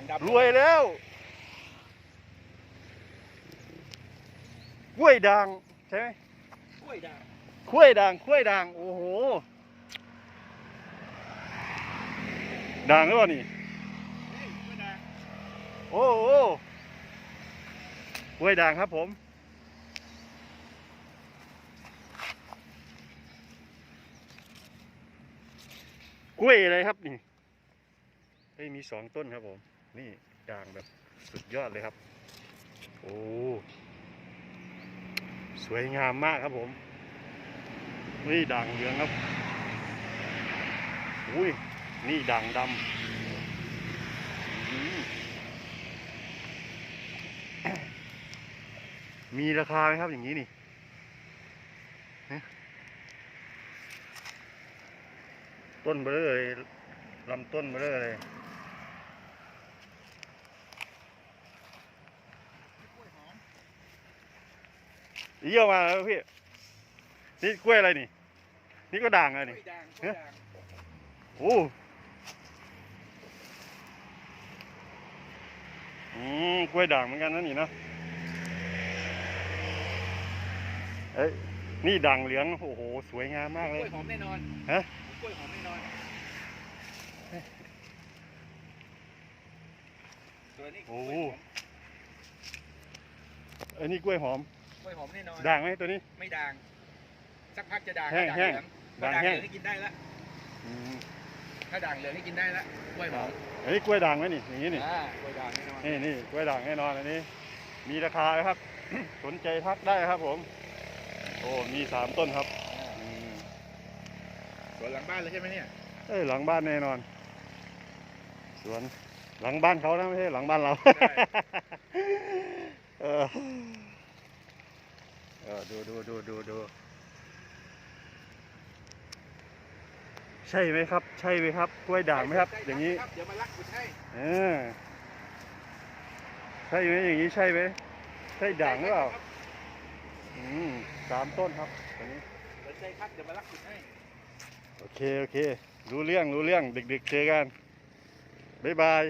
างดำรวยแล้วกล้วยด่างใช่ไหมกล้วยด่างกล้วยด่างกล้วยด่าง โอ้โหด่างหรือเปล่านี่เฮ้ยกล้วยด่างโอ้โหกล้วยด่างครับผมกล้วยอะไรครับนี่เฮ้ยมีสองต้นครับผม นี่ด่างแบบสุดยอดเลยครับ โอ้สวยงามมากครับผม นี่ด่างเหลืองครับอุ้ยนี่ด่างดำมีราคาไหมครับอย่างนี้นี่ต้นเบลอเลยลำต้นเบลอเลย กล้วยหอม เยี่ยมมาแล้วพี่ นี่กล้วยอะไรนี่ นี่ก็ด่างอะไรกล้นี่วยด่างกล้วยด่างโอ้อืมกล้วยด่างเหมือนกันนะนี่เนาะเอ้ยนี่ด่างเหลือง โอ้โห สวยงามมากกเลล้ยวยหอมแน่นอนฮะ กล้วยหอมแน่นอนตัวนี้โอ้กล้วยหอมเอ้ยนี่กล้วยหอม กล้วยหอมแน่นอนด่างไหมตัวนี้ ไม่ด่าง สักพักจะด่างแห้งถ้าแห้งเหลืองด่างถ้าด่างแห้เหงลืองให้กินได้ละอืมถ้าด่างเหลืองให้กินได้ละกล้วยหอมอันนี้กล้วยด่างไหมนี่อย่างนี้นี่ อ่ากล้วยด่างแน่นอนนี่นี่กล้วยด่างแน่นอนอันนี้ มีราคาไหมครับ สนใจทักได้ครับผม โอ้มีสามต้นครับอ่าอืมสวนหลังบ้านเลยใช่ไหมเนี่ยเอ้ยหลังบ้านแน่นอน สวนหลังบ้านเขานะไม่ใช่หลังบ้านเราใช่เออเออ ดูดูดูดูดูใช่ไหมครับ ใช่ไหมครับกล้วยด่างไหมครับ อย่างนี้นี้เดี๋ยวมาลักคุณให้เออใช่ไหมอย่างนี้ใช่ไหมใช่ด่างหรือเปล่าอืมสามต้นครับอันนี้สนใจครับเดี๋ยวมาลักคุณให้โอเคโอเค รู้เรื่องรู้เรื่องดึกๆเจอกันบ๊ายบาย